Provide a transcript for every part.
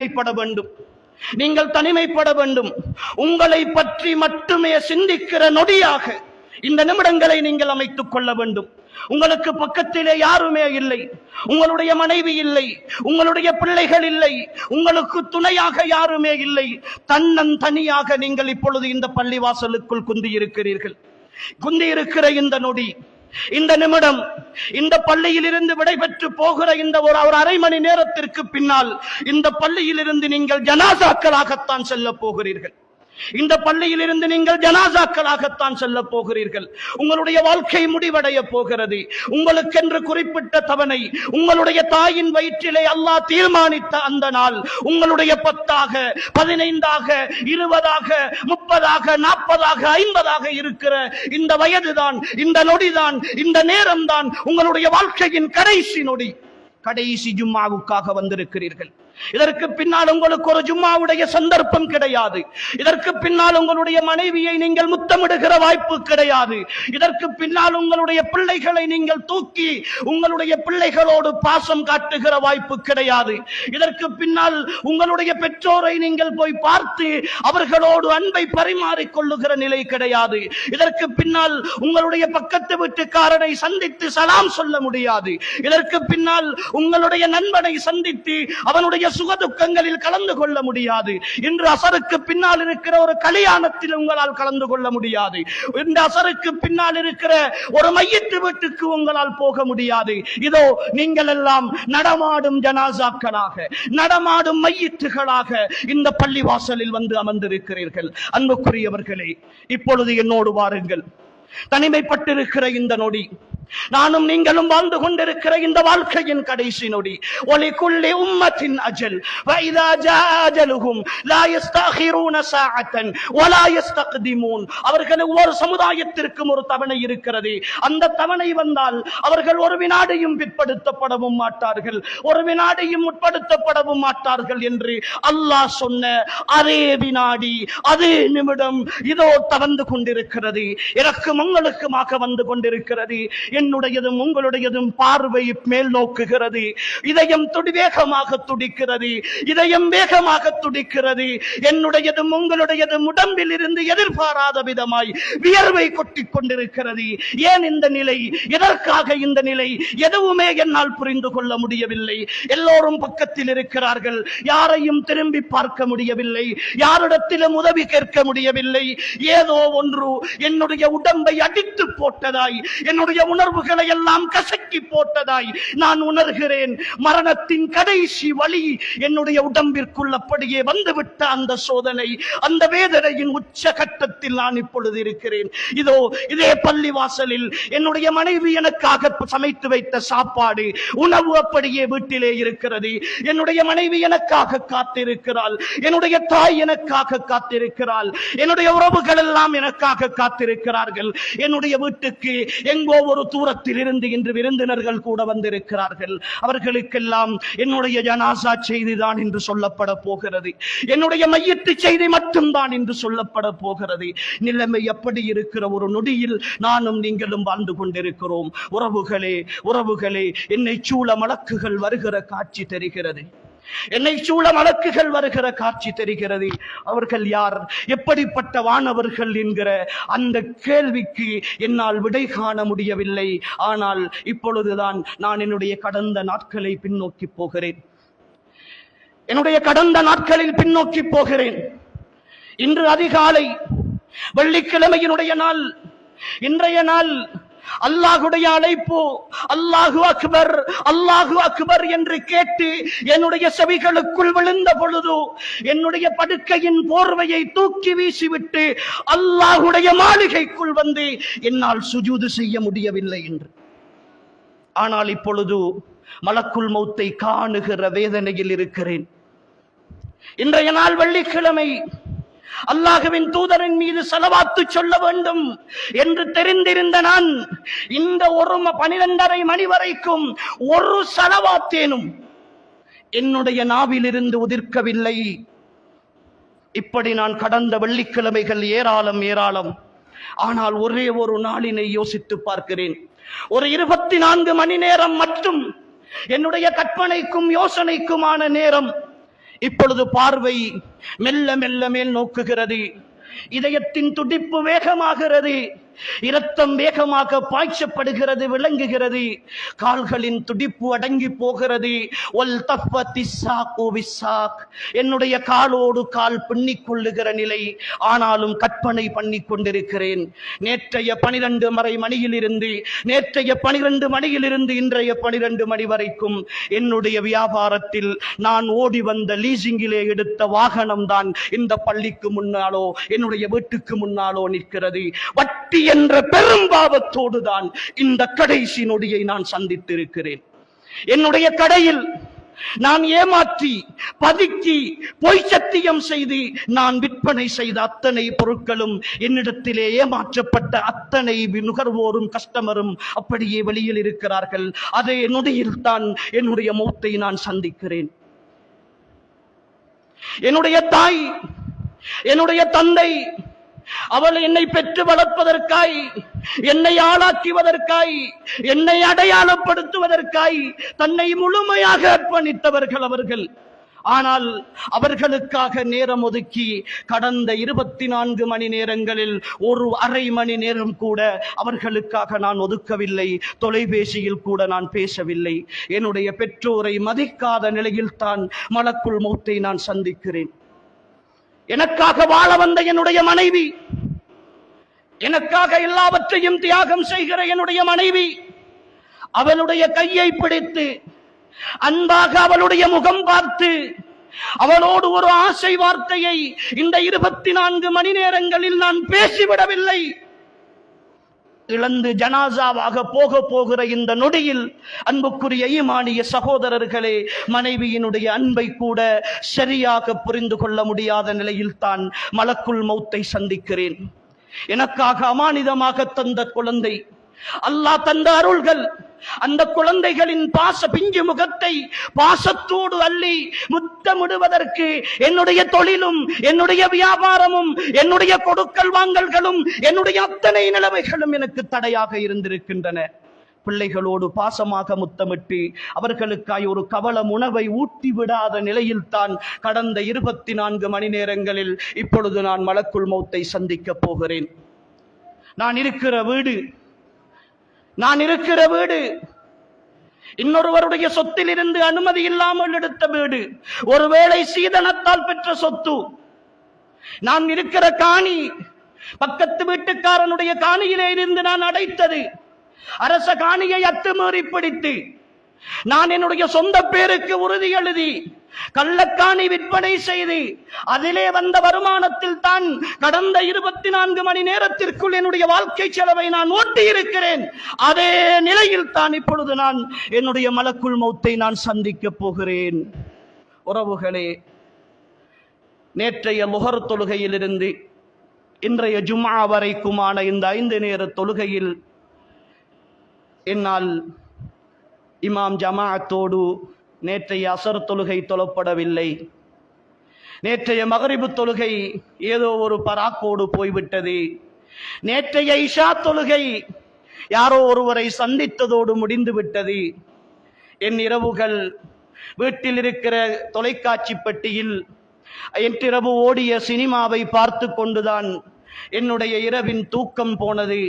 தனிமைப்பட வேண்டும். நீங்கள் தனிமைப்பட வேண்டும். உங்களை பற்றி மட்டுமே சிந்திக்கிற நொடியாக இந்த நிமிடங்களை நீங்கள் அமைத்துக் கொள்ள வேண்டும். உங்களுக்கு பக்கத்திலே யாருமே இல்லை. உங்களுடைய மனைவி இல்லை. உங்களுடைய பிள்ளைகள் இல்லை. உங்களுக்கு துணையாக யாருமே இல்லை. தன்னன் தனியாக நீங்கள் இப்பொழுது இந்த பள்ளிவாசலுக்குள் குந்தி இருக்கிறீர்கள் குந்தி இருக்கிற இந்த நொடி இந்த நிமிடம் இந்த பள்ளியில் இருந்து விடைபெற்று போகிற இந்த ஒரு ஒரு அரை மணி நேரத்திற்கு பின்னால் இந்த பள்ளியில் இருந்து நீங்கள் ஜனாசாக்களாகத்தான் செல்ல போகிறீர்கள். இந்த பள்ளியில் இருந்து நீங்கள் ஜனாசாக்களாகத்தான் செல்ல போகிறீர்கள். உங்களுடைய வாழ்க்கை முடிவடைய போகிறது. உங்களுக்கென்று குறிப்பிட்ட தவணை உங்களுடைய தாயின் வயிற்றிலே அல்லாஹ் தீர்மானித்த அந்த நாள் உங்களுடைய பத்தாக பதினைந்தாக இருபதாக முப்பதாக நாற்பதாக ஐம்பதாக இருக்கிற இந்த வயதுதான் இந்த நொடிதான் இந்த நேரம்தான் உங்களுடைய வாழ்க்கையின் கடைசி நொடி. கடைசி ஜும்மாவுக்காக வந்திருக்கிறீர்கள். இதற்கு பின்னால் உங்களுக்கு ஒரு ஜும்மாவுடைய சந்தர்ப்பம் கிடையாது. இதற்கு பின்னால் உங்களுடைய மனைவியை நீங்கள் முத்தமிடுகிற வாய்ப்பு கிடையாது. இதற்கு பின்னால் உங்களுடைய பிள்ளைகளை நீங்கள் தூக்கி உங்களுடைய பிள்ளைகளோடு பாசம் காட்டுகிற வாய்ப்பு கிடையாது. இதற்கு பின்னால் உங்களுடைய பெற்றோரை நீங்கள் போய் பார்த்து அவர்களோடு அன்பை பரிமாறிக்கொள்ளுகிற நிலை கிடையாது. இதற்கு பின்னால் உங்களுடைய பக்கத்து வீட்டுக்காரனை சந்தித்து சலாம் சொல்ல முடியாது. இதற்கு பின்னால் உங்களுடைய நண்பனை சந்தித்து அவனுடைய சுக துக்கங்களில் கலந்து கொள்ள முடியாது. இன்று அசருக்கு பின்னால் இருக்கிற ஒரு கல்யாணத்தில் உங்களால் கலந்து கொள்ள முடியாது. இந்த அசருக்கு பின்னால் இருக்கிற ஒரு மையத்து வீட்டுக்கு உங்களால் போக முடியாது. இதோ நீங்கள் எல்லாம் நடமாடும் ஜனாசாக்களாக நடமாடும் மையத்துகளாக இந்த பள்ளிவாசலில் வந்து அமர்ந்திருக்கிறீர்கள். அன்புக்குரியவர்களே இப்பொழுது என்னோடு வாருங்கள். தனிமைப்பட்டிருக்கிற இந்த நொடி நானும் நீங்களும் வாழ்ந்து கொண்டிருக்கிற இந்த வாழ்க்கையின் கடைசி நொடி. ஒலிக்குள்ளே உம்மத்தின் அஜல். வைதா ஜாஜலுகும் லா யஸ்தகிரூன சாஅத்தன் வலா யஸ்தக்திமூன். அவர்கள் ஒவ்வொரு சமுதாயத்திற்கும் ஒரு தவணை இருக்கிறது. அந்த தவணை வந்தால் அவர்கள் ஒரு வினாடியும் பிற்படுத்தப்படவும் மாட்டார்கள். ஒரு வினாடியும் உட்படுத்தப்படவும் மாட்டார்கள் என்று அல்லாஹ் சொன்ன அதே வினாடி அதே நிமிடம் இதோ தவந்து கொண்டிருக்கிறது. எனக்கும் உங்களுக்குமாக வந்து கொண்டிருக்கிறது. என்னுடையதும் உங்களுடையதும் பார்வை மேல் நோக்குகிறது. இதயம் துடிவேகமாக துடிக்கிறது. இதயம் வேகமாக துடிக்கிறது. என்னுடையதும் உங்களுடையதும் உடம்பில் இருந்து எதிர்பாராத விதமாய் வியர்வை கொட்டி கொண்டிருக்கிறது. ஏன் இந்த நிலை? எதற்காக இந்த நிலை? எதுவுமே என்னால் புரிந்து கொள்ள முடியவில்லை. எல்லோரும் பக்கத்தில் இருக்கிறார்கள். யாரையும் திரும்பி பார்க்க முடியவில்லை. யாரிடத்திலும் உதவி கேட்க முடியவில்லை. ஏதோ ஒன்று என்னுடைய உடம்பை அடித்து போட்டதாய் என்னுடைய உணர்வு உணர்வுகளை எல்லாம் கசக்கி போட்டதாய் நான் உணர்கிறேன். மரணத்தின் கடைசி வழி என்னுடைய உடம்பிற்குள் அப்படியே வந்துவிட்ட அந்த சோதனை அந்த வேதனையின் உச்ச கட்டத்தில் நான் இப்பொழுது இருக்கிறேன். இதோ இதே பள்ளி வாசலில் என்னுடைய மனைவி எனக்காக சமைத்து வைத்த சாப்பாடு உணவு அப்படியே வீட்டிலே இருக்கிறது. என்னுடைய மனைவி எனக்காக காத்திருக்கிறாள். என்னுடைய தாய் எனக்காக காத்திருக்கிறாள். என்னுடைய உறவுகள் எல்லாம் எனக்காக காத்திருக்கிறார்கள். என்னுடைய வீட்டுக்கு எங்கோ ஒரு தூரத்தில் இருந்து இன்று விருந்தினர்கள் கூட வந்திருக்கிறார்கள். அவர்களுக்கெல்லாம் என்னுடைய ஜனாசா செய்திதான் என்று சொல்லப்பட போகிறது. என்னுடைய மையத்து செய்தி மட்டும்தான் என்று சொல்லப்பட போகிறது. நிலைமை எப்படி இருக்கிற ஒரு நொடியில் நானும் நீங்களும் வாழ்ந்து கொண்டிருக்கிறோம். உறவுகளே உறவுகளே என்னை சூழ மலக்குகள் வருகிற காட்சி தெரிகிறது. என்னை சூழ மலக்குகள் வருகிற காட்சி தெரிகிறது. அவர்கள் யார்? எப்படிப்பட்ட வானவர்கள் என்கிற அந்த கேள்விக்கு என்னால் விடை காண முடியவில்லை. ஆனால் இப்பொழுதுதான் நான் என்னுடைய கடந்த நாட்களை பின்னோக்கி போகிறேன். என்னுடைய கடந்த நாட்களில் பின்னோக்கி போகிறேன். இன்று அதிகாலை வெள்ளிக்கிழமையினுடைய நாள் இன்றைய நாள் அல்லாஹுடைய அழைப்பு. அல்லாஹு அக்பர் அல்லாஹு அக்பர் என்று கேட்டு என்னுடைய செவிகளுக்குள் விழுந்த பொழுது என்னுடைய படுக்கையின் போர்வையை தூக்கி வீசிவிட்டு அல்லாஹுடைய மாளிகைக்குள் வந்து என்னால் சுஜூது செய்ய முடியவில்லை என்று. ஆனால் இப்பொழுது மலக்குள் மௌத்தை காணுகிற வேதனையில் இருக்கிறேன். இன்றைய நாள் வெள்ளிக்கிழமை அல்லாஹுவின் தூதரின் மீது செலவாத்து சொல்ல வேண்டும் என்று தெரிந்திருந்த நான் இந்த ஒரு பனிரெண்டரை மணி வரைக்கும் ஒரு செலவாத்தேனும். என்னுடைய நாவிலிருந்து உதிர்க்கவில்லை. இப்படி நான் கடந்த வெள்ளிக்கிழமைகள் ஏராளம் ஏராளம். ஆனால் ஒரே ஒரு நாளினை யோசித்து பார்க்கிறேன். ஒரு இருபத்தி நான்கு மணி நேரம் மட்டும் என்னுடைய கற்பனைக்கும் யோசனைக்குமான நேரம். இப்பொழுது பார்வை மெல்ல மெல்ல மேல் நோக்குகிறது. இதயத்தின் துடிப்பு வேகமாகிறது. இரத்தம் வேகமாக பாய்ச்சப்படுகிறது விளங்குகிறது. கால்களின் துடிப்பு அடங்கி போகிறது. ஒல் என்னுடைய காலோடு கால் பின்னிக் கொள்ளுகிற நிலை. ஆனாலும் கற்பனை பண்ணி கொண்டிருக்கிறேன். நேற்றைய பனிரெண்டு மறை மணியிலிருந்து நேற்றைய பனிரெண்டு மணியிலிருந்து இன்றைய பனிரெண்டு மணி வரைக்கும் என்னுடைய வியாபாரத்தில் நான் ஓடி வந்த லீசிங்கிலே எடுத்த வாகனம் தான் இந்த பள்ளிக்கு முன்னாலோ என்னுடைய வீட்டுக்கு முன்னாலோ நிற்கிறது. வட்டிய என்ற பெரும் பாவத்தோடு தான் இந்த கடைசி நொடியை நான் சந்தித்திருக்கிறேன். என்னுடைய கடையில் நான் ஏமாற்றி பதுக்கி பொய் சத்தியம் செய்து நான் விற்பனை செய்த அத்தனை பொருட்களும் என்னிடத்திலே ஏமாற்றப்பட்ட அத்தனை நுகர்வோரும் கஸ்டமரும் அப்படியே வெளியில் இருக்கிறார்கள். அதே நொடியில் தான் என்னுடைய மௌத்தை நான் சந்திக்கிறேன். என்னுடைய தாய் என்னுடைய தந்தை அவள் என்னை பெற்று வளர்ப்பதற்காய் என்னை ஆளாக்குவதற்காய் என்னை அடையாளப்படுத்துவதற்காய் தன்னை முழுமையாக அர்ப்பணித்தவர்கள் அவர்கள். ஆனால் அவர்களுக்காக நேரம் ஒதுக்கி கடந்த இருபத்தி நான்கு மணி நேரங்களில் ஒரு அரை மணி நேரம் கூட அவர்களுக்காக நான் ஒதுக்கவில்லை. தொலைபேசியில் கூட நான் பேசவில்லை. என்னுடைய பெற்றோரை மதிக்காத நிலையில் தான் மலக்குள் மௌத்தை நான் சந்திக்கிறேன். எனக்காக வாழ வந்த என்னுடைய மனைவி. எனக்காக எல்லாவற்றையும் தியாகம் செய்கிற என்னுடைய மனைவி. அவளுடைய கையை பிடித்து அன்பாக அவளுடைய முகம் பார்த்து அவளோடு ஒரு ஆசை வார்த்தையை இந்த இருபத்தி நான்கு மணி நேரங்களில் நான் பேசிவிடவில்லை. இழந்து ஜனாசாவாக போக போகிற இந்த நொடியில் அன்புக்குரிய ஈமானிய சகோதரர்களே மனைவியினுடைய அன்பை கூட சரியாக புரிந்து கொள்ள முடியாத நிலையில் தான் மலக்குள் மௌத்தை சந்திக்கிறேன். எனக்காக அமானிதமாக தந்த குழந்தை அல்லாஹ் தந்த அருள்கள். அந்த குழந்தைகளின் பாச பிஞ்சு முகத்தை பாசத்தோடு அள்ளி முத்தமிடுவதற்கு என்னுடைய தொழிலும் என்னுடைய வியாபாரமும் என்னுடைய கொடுக்கல் வாங்கல்களும் என்னுடைய அத்தனை நிலைமைகளும் எனக்கு தடையாக இருந்திருக்கின்றன. பிள்ளைகளோடு பாசமாக முத்தமிட்டு அவர்களுக்காய் ஒரு கவலம் உணவை ஊட்டி விடாத நிலையில்தான் கடந்த இருபத்தி நான்கு மணி நேரங்களில் இப்பொழுது நான் மலக்குள் மௌத்தை சந்திக்கப் போகிறேன். நான் இருக்கிற வீடு நான் இருக்கிற வீடு. இன்னொருவருடைய சொத்திலிருந்து அனுமதி இல்லாமல் எடுத்த வீடு. ஒருவேளை சீதனத்தால் பெற்ற சொத்து. நான் இருக்கிற காணி பக்கத்து வீட்டுக்காரனுடைய காணியிலே இருந்து நான் அடைத்தது. அரச காணியை அத்துமீறி பிடித்து நான் என்னுடைய சொந்த பேருக்கு உறுதி எழுதி கள்ளக்காணி விற்பனை செய்து அதிலே வந்த வருமானத்தில் தான் கடந்த இருபத்தி நான்கு மணி நேரத்திற்குள் என்னுடைய வாழ்க்கை செலவை நான் ஓட்டி இருக்கிறேன் அதே நிலையில் தான் இப்பொழுது நான் என்னுடைய மலக்குள் மௌத்தை நான் சந்திக்க போகிறேன். உறவுகளே நேற்றைய முகர் தொழுகையிலிருந்து இன்றைய ஜும்மா வரைக்குமான இந்த ஐந்து நேர தொழுகையில் என்னால் இமாம் ஜமாஅத்தோடு நேற்றைய அசர் தொழுகை தொழப்படவில்லை நேற்றைய மகரிபு தொழுகை ஏதோ ஒரு பராக்கோடு போய்விட்டது. நேற்றைய இஷா தொழுகை யாரோ ஒருவரை சந்தித்ததோடு முடிந்து விட்டது என் இரவுகள் வீட்டில் இருக்கிற தொலைக்காட்சி பெட்டியில் என்றிரவு ஓடிய சினிமாவை பார்த்து கொண்டுதான் என்னுடைய இரவின் தூக்கம் போனது.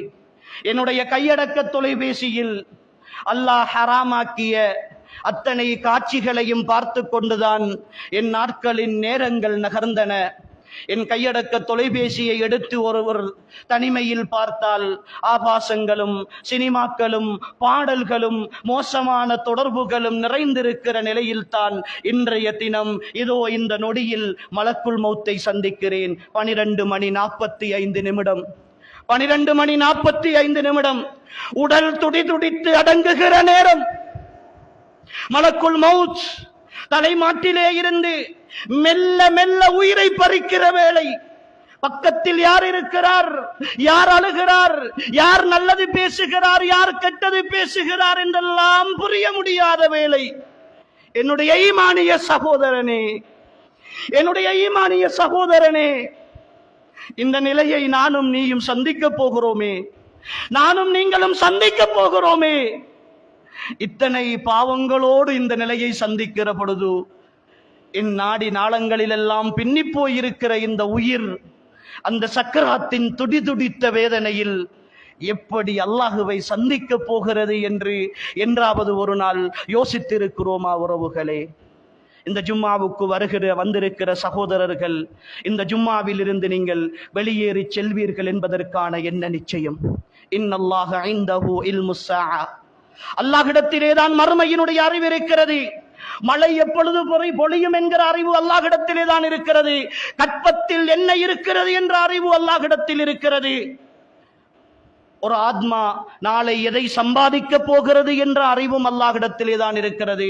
என்னுடைய கையடக்க தொலைபேசியில் அல்லாஹ் ஹராமாக்கிய அத்தனை காட்சிகளையும் பார்த்து கொண்டுதான் என் நாட்களின் நேரங்கள் நகர்ந்தன. என் கையடக்க தொலைபேசியை எடுத்து ஒருவர் தனிமையில் பார்த்தால் ஆபாசங்களும் சினிமாக்களும் பாடல்களும் மோசமான தொடர்புகளும் நிறைந்திருக்கிற நிலையில்தான் இன்றைய தினம் இதோ இந்த நொடியில் மலக்குள் மௌத்தை சந்திக்கிறேன். பனிரெண்டு மணி நாற்பத்தி ஐந்து நிமிடம். பனிரெண்டு மணி நாற்பத்தி ஐந்து நிமிடம் உடல் துடி துடித்து அடங்குகிற நேரம். மலக்குள் மவுச் தலைமாட்டிலே இருந்து மெல்ல மெல்ல உயிரை பறிக்கிற வேளை. பக்கத்தில் யார் இருக்கிறார்? யார் அழுகிறார்? யார் நல்லது பேசுகிறார்? யார் கெட்டது பேசுகிறார்? என்றெல்லாம் புரிய முடியாத வேளை. என்னுடைய ஈமானிய சகோதரனே என்னுடைய ஈமானிய சகோதரனே இந்த நிலையை நானும் நீயும் சந்திக்க போகிறோமே. நானும் நீங்களும் சந்திக்க என் இந்நாடி நாளங்களிலெல்லாம் பின்னி போயிருக்கிற இந்த உயிர் அந்த சக்கராத்தின் துடி துடித்த வேதனையில் எப்படி அல்லாஹுவை சந்திக்க போகிறது என்று என்றாவது ஒரு நாள் யோசித்திருக்கிறோமா உறவுகளே. இந்த ஜும்மாவுக்கு வருகிற வந்திருக்கிற சகோதரர்கள் இந்த ஜும்மாவில் இருந்து நீங்கள் வெளியேறி செல்வீர்கள் என்பதற்கான என்ன நிச்சயம்? இன்னல்லாஹ ஐந்தஹு இல்முசா அல்லாஹ்விடத்திலே தான் மறுமையினுடைய அறிவு இருக்கிறது. மழை எப்பொழுது பொறை பொழியும் என்கிற அறிவு அல்லாஹிடத்திலே தான் இருக்கிறது. கற்பத்தில் என்ன இருக்கிறது என்ற அறிவு அல்லாஹிடத்தில் இருக்கிறது. ஒரு ஆத்மா நாளை எதை சம்பாதிக்க போகிறது என்ற அறிவும் அல்லாஹிடத்திலே தான் இருக்கிறது.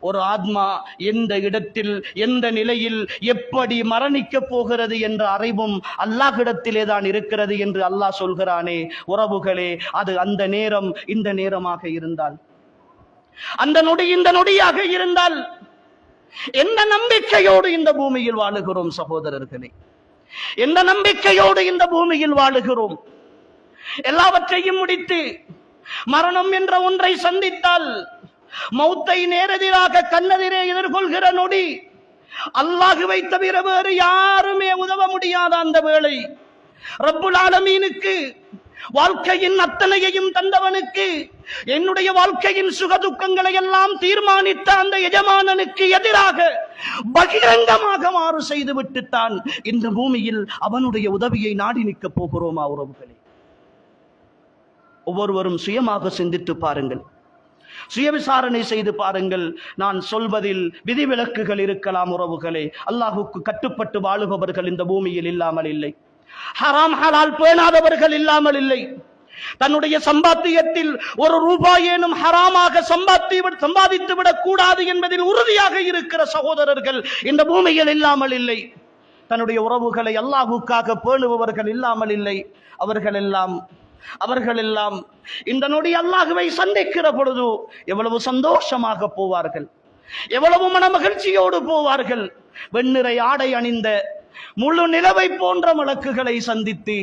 ஒரு ஆத்மா எந்த இடத்தில் எந்த நிலையில் எப்படி மரணிக்கப் போகிறது என்ற அறிவும் அல்லாஹிடத்திலே தான் இருக்கிறது என்று அல்லாஹ் சொல்கிறானே. உறவுகளே அது அந்த நேரம் இந்த நேரமாக இருந்தால். அந்த நொடி இந்த நொடியாக இருந்தால் எந்த நம்பிக்கையோடு இந்த பூமியில் வாழுகிறோம் சகோதரர்களே? எந்த நம்பிக்கையோடு இந்த பூமியில் வாழுகிறோம்? எல்லாவற்றையும் முடித்து மரணம் என்ற ஒன்றை சந்தித்தால் மௌத்தை நேரெதிராக கண்ணெதிரே எதிர்கொள்கிற நொடி. அல்லாஹுவை தவிர வேறு யாருமே உதவ முடியாத அந்த வேளை. ரப்புல் ஆலமீனுக்கு வாழ்க்கையின் அத்தனையையும் தந்தவனுக்கு என்னுடைய வாழ்க்கையின் சுகதுக்கங்களை எல்லாம் தீர்மானித்த அந்த எஜமானனுக்கு எதிராக பகிரங்கமாக மாறு செய்து விட்டுத்தான் இந்த பூமியில் அவனுடைய உதவியை நாடி நிற்கப் போகிறோமா உறவுகளே? ஒவ்வொருவரும் சுயமாக சிந்தித்து பாருங்கள். சுயவிசாரணை செய்து பாருங்கள். நான் சொல்வதில் விதிவிலக்குகள் இருக்கலாம் உறவுகளே. அல்லாஹுக்கு கட்டுப்பட்டு வாழுபவர்கள் இந்த பூமியில் இல்லாமல் இல்லை. ஹராம் ஹலால் பேணாதவர்கள் இல்லாமல் இல்லை. தன்னுடைய சம்பாத்தியத்தில் ஒரு ரூபாயேனும் ஹராமாக சம்பாத்தி சம்பாதித்து விடக் கூடாது என்பதில் உறுதியாக இருக்கிற சகோதரர்கள் இந்த பூமியில் இல்லாமல் இல்லை. தன்னுடைய உறவுகளை அல்லாஹுக்காக பேணுபவர்கள் இல்லாமல் இல்லை. அவர்கள் எல்லாம் அவர்கள் எல்லாம் இந்த நொடி அல்லாஹுவை சந்திக்கிற பொழுது எவ்வளவு சந்தோஷமாக போவார்கள். எவ்வளவு மன மகிழ்ச்சியோடு போவார்கள். வெண்ணிறை ஆடை அணிந்த முழு நிலவை போன்ற மலக்குகளை சந்தித்து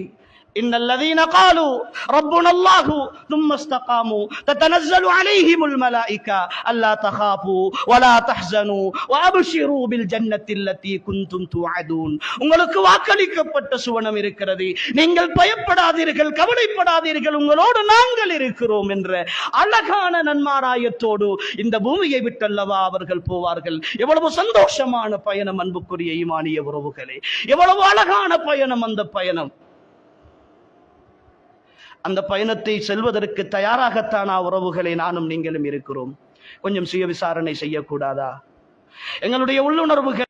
إن الذين قالوا ربنا الله ثم استقاموا تتنزل عليهم الملائكة ألا تخافوا ولا تحزنوا وأبشروا بالجنة التي كنتم توعدون உங்களுக்கு வாக்களிக்கப்பட்ட சுவனம் இருக்கிறது நீங்கள் பயப்படாதீர்கள் கவலைப்படாதீர்கள் உங்களோடு நாங்கள் இருக்கிறோம் என்ற அழகான நன்மாராயத்தோடு இந்த பூமியை விட்டல்லவா அவர்கள் போவார்கள் எவ்வளவு சந்தோஷமான பயணம் அன்புக்குரிய ஈமானிய உறவுகளே எவ்வளவு அழகான பயணம் அந்த பயணம் அந்த பயணத்தை செல்வதற்கு தயாராகத்தானா உறவுகளை நானும் நீங்களும் இருக்கிறோம். கொஞ்சம் சுய விசாரணை செய்யக்கூடாதா? எங்களுடைய உள்ளுணர்வுகள்